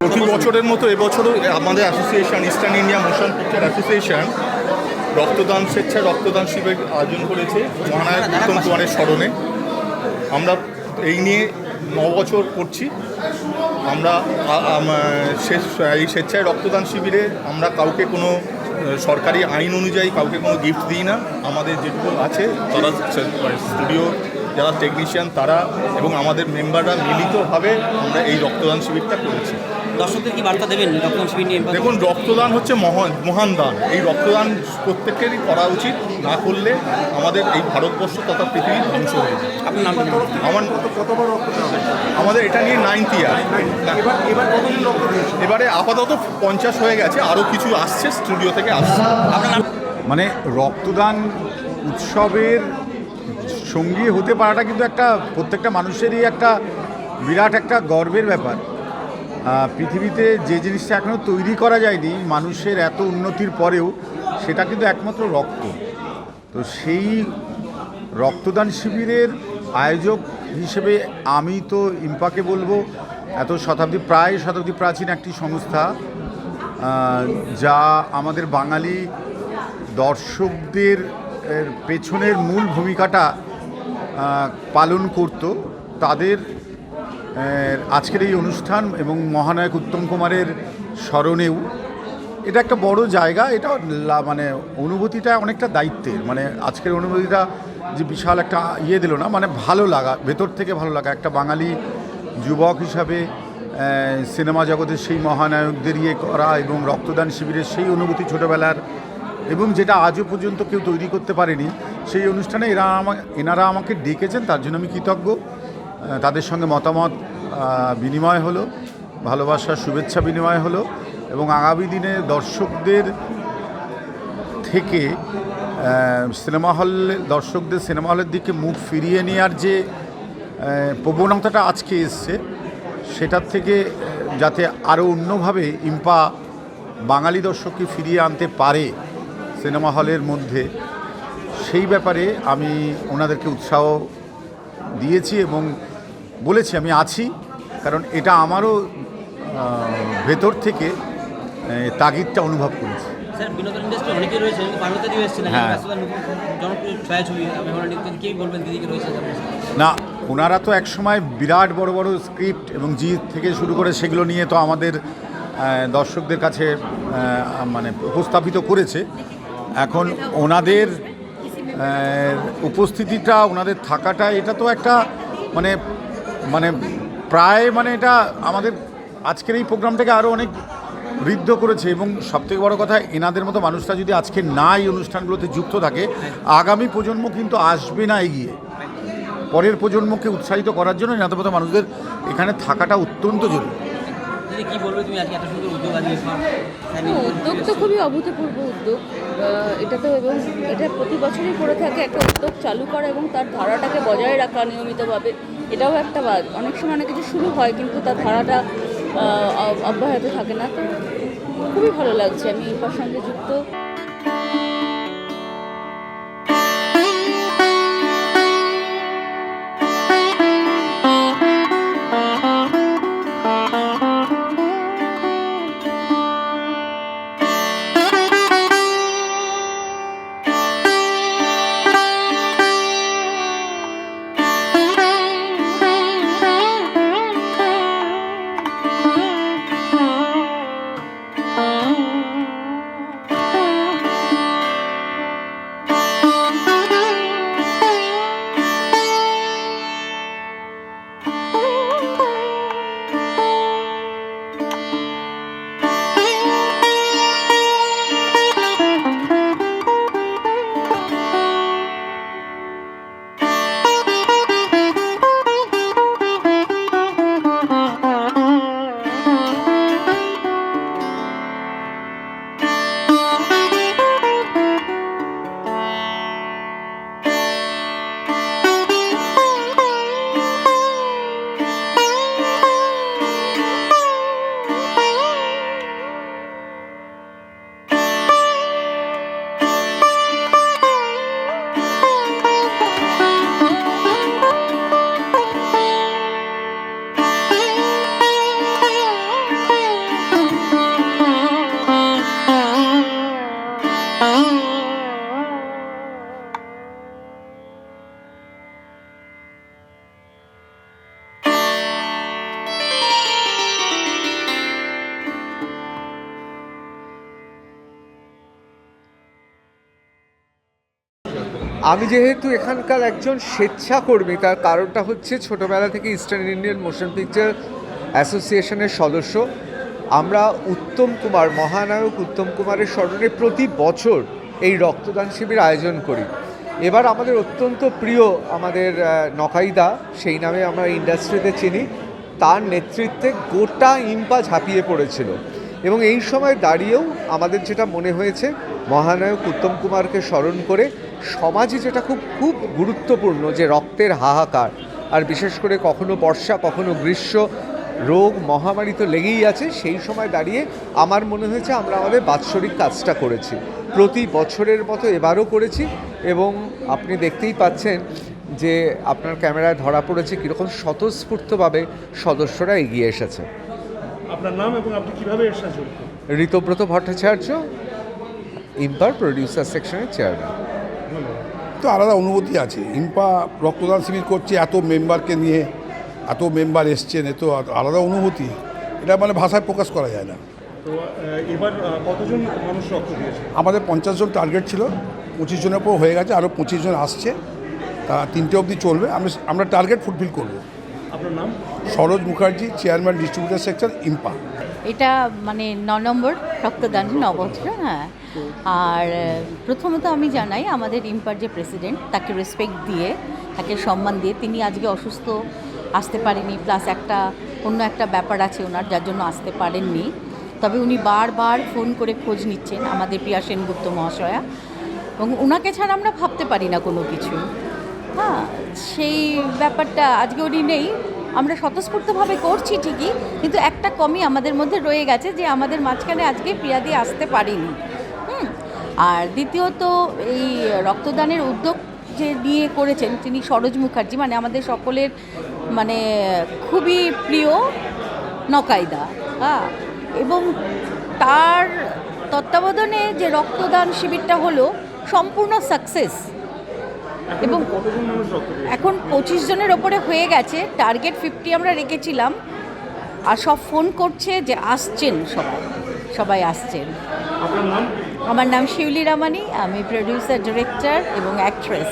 প্রতি বছরের মতো এবছরও আমাদের association Eastern India Motion Picture Association রক্তদান স্বেচ্ছায় রক্তদান শিবির আয়োজন করেছে মহানায়ক উত্তম কুমারের স্মরণে। আমরা এই নিয়ে ন বছর করছি। আমরা এই স্বেচ্ছায় রক্তদান শিবিরে আমরা কাউকে কোনো সরকারি আইন অনুযায়ী কাউকে কোনো গিফট দিই না। আমাদের যেটুকু আছে তারা স্টুডিও যারা টেকনিশিয়ান তারা এবং আমাদের মেম্বাররা মিলিতভাবে আমরা এই রক্তদান শিবিরটা করেছি। দর্শকদের কি বার্তা দেবেন রক্তদান শিবির নিয়ে? দেখুন রক্তদান হচ্ছে মহান মহান দান। এই রক্তদান প্রত্যেকেরই করা উচিত না করলে আমাদের এই ভারতবর্ষ তথা পৃথিবী ধ্বংস হয়ে যাবে। আপনার আমার কতবার রক্ত দেওয়া আমাদের এটা নিয়ে নাইনথ ইয়ার এবার এবার কতদিন রক্ত এবারে আপাতত পঞ্চাশ হয়ে গেছে আরও কিছু আসছে স্টুডিও থেকে আসছে। আপনার মানে রক্তদান উৎসবের সঙ্গী হতে পারাটা কিন্তু একটা প্রত্যেকটা মানুষেরই একটা বিরাট একটা গর্বের ব্যাপার। পৃথিবীতে যে জিনিসটা এখনও তৈরি করা যায়নি, মানুষের এত উন্নতির পরেও সেটা কিন্তু একমাত্র রক্ত। তো সেই রক্তদান শিবিরের আয়োজক হিসেবে আমি তো ইম্পাকে বলব, এত শতাব্দী, প্রায় শতাব্দী প্রাচীন একটি সংস্থা যা আমাদের বাঙালি দর্শকদের পেছনের মূল ভূমিকাটা পালন করত। তাদের আজকের এই অনুষ্ঠান এবং মহানায়ক উত্তম কুমারের স্মরণেও এটা একটা বড় জায়গা, এটা মানে অনুভূতিটা অনেকটা দায়িত্বের। মানে আজকের অনুভূতিটা যে বিশাল একটা ইয়ে দিল না মানে ভালো লাগা, ভেতর থেকে ভালো লাগা। একটা বাঙালি যুবক হিসাবে সিনেমা জগতের সেই মহানায়কদের ইয়ে করা এবং রক্তদান শিবিরের সেই অনুভূতি ছোটোবেলার এবং যেটা আজও পর্যন্ত কেউ তৈরি করতে পারেনি, সেই অনুষ্ঠানে এরা আমা, এনারা আমাকে ডেকেছেন, তার জন্য আমি কৃতজ্ঞ। তাদের সঙ্গে মতামত বিনিময় হলো, ভালোবাসার শুভেচ্ছা বিনিময় হলো এবং আগামী দিনে দর্শকদের থেকে সিনেমা হলে, দর্শকদের সিনেমা হলের দিকে মুখ ফিরিয়ে নেওয়ার যে প্রবণতাটা আজকে এসছে, সেটার থেকে যাতে আরও অন্যভাবে ইম্পা বাঙালি দর্শককে ফিরিয়ে আনতে পারে সিনেমা হলের মধ্যে, সেই ব্যাপারে আমি ওনাদেরকে উৎসাহ দিয়েছি এবং বলেছি আমি আছি কারণ এটা আমারও ভেতর থেকে তাগিদটা অনুভব করেছি। হ্যাঁ। না ওনারা তো একসময় বিরাট বড় বড় স্ক্রিপ্ট এবং জিত থেকে শুরু করে সেগুলো নিয়ে তো আমাদের দর্শকদের কাছে মানে উপস্থাপিত করেছে। এখন ওনাদের উপস্থিতিটা ওনাদের থাকাটা এটা তো একটা মানে মানে প্রায় মানে এটা আমাদের আজকের এই প্রোগ্রামটাকে আরও অনেক বৃদ্ধ করেছে এবং সবথেকে বড় কথা, এনাদের মতো মানুষরা যদি আজকে না এই অনুষ্ঠানগুলোতে যুক্ত থাকে, আগামী প্রজন্ম কিন্তু আসবে না এগিয়ে। পরের প্রজন্মকে উৎসাহিত করার জন্য এনাদের মতো মানুষদের এখানে থাকাটা অত্যন্ত জরুরি। দিদি কি বলবে তুমি আজকে এত সুন্দর উদ্যোগ উদ্যোগ তো খুবই অভূতপূর্ব উদ্যোগ। এটা তো এবং এটা প্রতি বছরই করে থাকে একটা উদ্যোগ চালু করা এবং তার ধারাটাকে বজায় রাখা নিয়মিতভাবে। এটাও একটা বাদ। অনেক সময় অনেক কিছু শুরু হয় কিন্তু তার ধারাটা অব্যাহত থাকে না। তো খুবই ভালো লাগছে। আমি এর সঙ্গে যুক্ত। আমি যেহেতু এখানকার একজন স্বেচ্ছাকর্মী, তার কারণটা হচ্ছে ছোটোবেলা থেকে ইস্টার্ন ইন্ডিয়ান মোশন পিকচার অ্যাসোসিয়েশনের সদস্য। আমরা উত্তম কুমার, মহানায়ক উত্তম কুমারের স্মরণে প্রতি বছর এই রক্তদান শিবির আয়োজন করি। এবার আমাদের অত্যন্ত প্রিয় আমাদের নকাইদা, সেই নামে আমরা ইন্ডাস্ট্রিতে চিনি, তার নেতৃত্বে গোটা ইম্পা ঝাঁপিয়ে পড়েছিল। এবং এই সময় দাঁড়িয়েও আমাদের যেটা মনে হয়েছে, মহানায়ক উত্তম কুমারকে স্মরণ করে সমাজে যেটা খুব খুব গুরুত্বপূর্ণ যে রক্তের হাহাকার আর বিশেষ করে কখনো বর্ষা কখনো গ্রীষ্ম রোগ মহামারী তো লেগেই আছে সেই সময় দাঁড়িয়ে আমার মনে হয়েছে আমরা আমাদের বাৎসরিক কাজটা করেছি। প্রতি বছরের মতো এবারও করেছি এবং আপনি দেখতেই পাচ্ছেন যে আপনার ক্যামেরায় ধরা পড়েছে কীরকম স্বতঃস্ফূর্তভাবে সদস্যরা এগিয়ে এসেছে। আপনার নাম এবং আপনি কীভাবে এর সাথে ঋতব্রত ভট্টাচার্য ইম্পার প্রডিউসার সেকশনের চেয়ারম্যান। তো আলাদা অনুভূতি আছে। ইম্পা রক্তদান শিবির করছে এত মেম্বারকে নিয়ে এত মেম্বার এসছেন এত আলাদা অনুভূতি। এটা মানে ভাষায় প্রকাশ করা যায় না। তো এবার কতজন মানুষ রক্ত দিয়েছে? আমাদের পঞ্চাশ জন টার্গেট ছিল পঁচিশ জনের পর হয়ে গেছে আরও পঁচিশ জন আসছে। তা তিনটে অবধি চলবে আমি আমরা টার্গেট ফুলফিল করব। আপনার নাম? Saroj Mukherjee chairman distributor section IMPA এটা মানে ন নম্বর রক্তদান ন বছর হ্যাঁ। আর প্রথমত আমি জানাই আমাদের ইম্পার যে প্রেসিডেন্ট, তাকে রেসপেক্ট দিয়ে, তাকে সম্মান দিয়ে, তিনি আজকে অসুস্থ, আসতে পারেনি প্লাস একটা, অন্য একটা ব্যাপার আছে ওনার, যার জন্য আসতে পারেননি। তবে উনি বারবার ফোন করে খোঁজ নিচ্ছেন আমাদের প্রিয়া সেনগুপ্ত মহাশয়া। এবং ওনাকে ছাড়া আমরা ভাবতে পারি না কোনো কিছু। হ্যাঁ সেই ব্যাপারটা আজকে উনি নেই। আমরা স্বতঃস্ফূর্তভাবে করছি ঠিকই, কিন্তু একটা কমই আমাদের মধ্যে রয়ে গেছে যে আমাদের মাঝখানে আজকে প্রিয়াদি আসতে পারিনি। হুম, আর দ্বিতীয়ত এই রক্তদানের উদ্যোগ যে নিয়ে করেছেন তিনি সরোজ মুখার্জি মানে আমাদের সকলের মানে খুবই প্রিয় নকায়দা হ্যাঁ এবং তার তত্ত্বাবধানে যে রক্তদান শিবিরটা হলো, সম্পূর্ণ সাকসেস। এবং এখন পঁচিশ জনের ওপরে হয়ে গেছে। টার্গেট ফিফটি আমরা রেখেছিলাম। আর সব ফোন করছে যে আসছেন সবাই। সবাই আসছেন। আমার নাম শিউলি রামানি আমি প্রডিউসার ডিরেক্টর এবং অ্যাক্ট্রেস